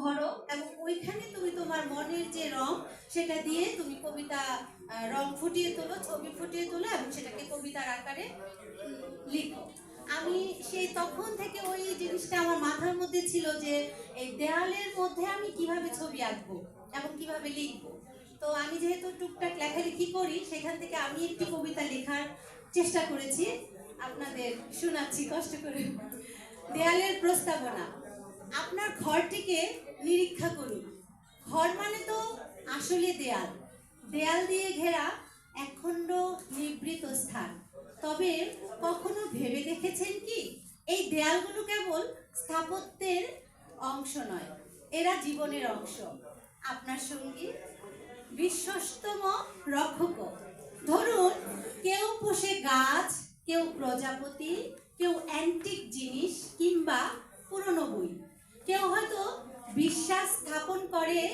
ধরো, এবং ওইখানে তুমি তোমার মনের যে রং, সেটা দিয়ে তুমি কবিতা রং ফুটিয়ে তোলো, ছবি ফুটিয়ে তোলো, এবং সেটাকে কবিতার আকারে লিখো। আমি সেই তখন থেকে ওই জিনিসটা আমার মাথার মধ্যে ছিল যে, এই দেয়ালের মধ্যে আমি কীভাবে ছবি আঁকবো এবং কীভাবে লিখব। তো আমি যেহেতু টুকটাক লেখালেখি করি, সেখান থেকে আমি একটি কবিতা লেখার চেষ্টা করেছি। আপনাদের শোনাচ্ছি, কষ্ট করে। দেয়ালের প্রস্তাবনা। আপনার ঘরটিকে নিরীক্ষা করুন। ঘর মানে তো আসলে দেয়াল। দেয়াল দিয়ে ঘেরা একখণ্ড নিবৃত স্থান। তবে কখনো ভেবে দেখেছেন কি? এই দেয়ালগুলো কেবল স্থাপত্যের অংশ নয়, এরা জীবনের অংশ। আপনার সঙ্গী বিশ্বস্তম রক্ষক। ধরুন, কেউ পোষে গাছ, কেউ প্রজাপতি, কেউ অ্যান্টিক জিনিস কিংবা পুরনো বই কেউ হয়তো বিশ্বাস স্থাপন করে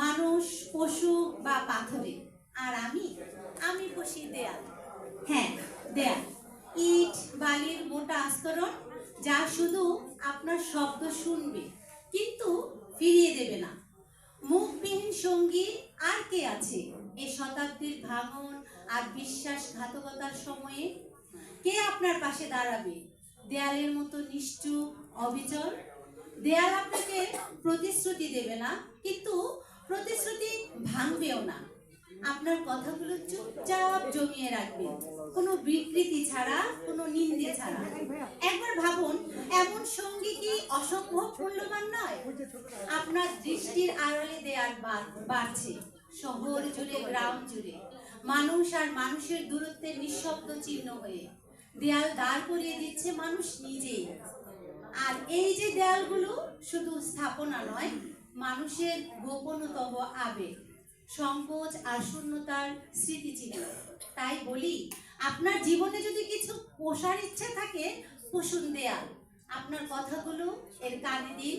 মানুষ, পশু বা পাথরে। আর আমি আমি পুষি দেয়াল। হ্যাঁ দেয়াল। ইট, বালির মোটা আস্তরণ, যা শুধু আপনার শব্দ শুনবে, কিন্তু ফিরিয়ে দেবে না। মুখবিহীন সঙ্গী আর কে আছে এ শতাব্দীর ভাঙন আর বিশ্বাসঘাতকতার সময়ে? কে আপনার পাশে দাঁড়াবে? দেয়ালের মতো নিশ্চুপ অবিচল? দেয়াল আপনাকে প্রতিশ্রুতি দেবে না, কিন্তু প্রতিশ্রুতি ভাঙবেও না। আপনার কথাগুলো চুপচাপ জমিয়ে রাখবেন। কোনো বিকৃতি ছাড়া, কোনো নিন্দে ছাড়া। একবার ভাবুন, এমন সঙ্গী কি অসম্ভব মূল্যবান নয়? আপনার দৃষ্টির আড়ালে দেয়াল বা- বাড়ছে, শহর জুড়ে, গ্রাম জুড়ে। মানুষ আর মানুষের দূরত্বের নিঃশব্দ চিহ্ন হয়ে। দেয়াল দাঁড় করিয়ে দিচ্ছে মানুষ নিজেই। আর এই যে দেয়ালগুলো শুধু স্থাপনা নয়, মানুষের গোপনতম আবেগ, সংকোচ আর শূন্যতার স্মৃতিচিহ্ন তাই বলি, আপনার জীবনে যদি কিছু পোষার ইচ্ছে থাকে, পোষুন দেয়াল। আপনার কথাগুলো এর কানে দিন,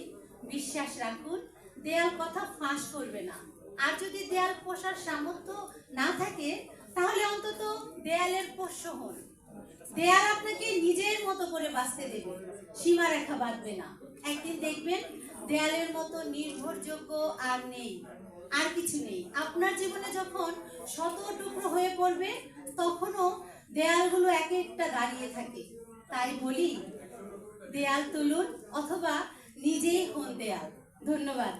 বিশ্বাস রাখুন, দেয়াল কথা ফাঁস করবে না। আর যদি দেয়াল পোষার সামর্থ্য না থাকে, তাহলে অন্তত দেয়ালের পোষ্য হন। দেয়াল আপনাকে নিজের মতো করে বাঁচতে দেবে। সীমারেখা বাঁধবে না। একদিন দেখবেন দেয়ালের মতো নির্ভরযোগ্য আর নেই, আর কিছু নেই। আপনার জীবনে যখন শত টুকরো হয়ে পড়বে, তখনও দেয়ালগুলো এক একটা দাঁড়িয়ে থাকে। তাই বলি, দেয়াল তুলুন অথবা নিজেই হন দেয়াল। ধন্যবাদ।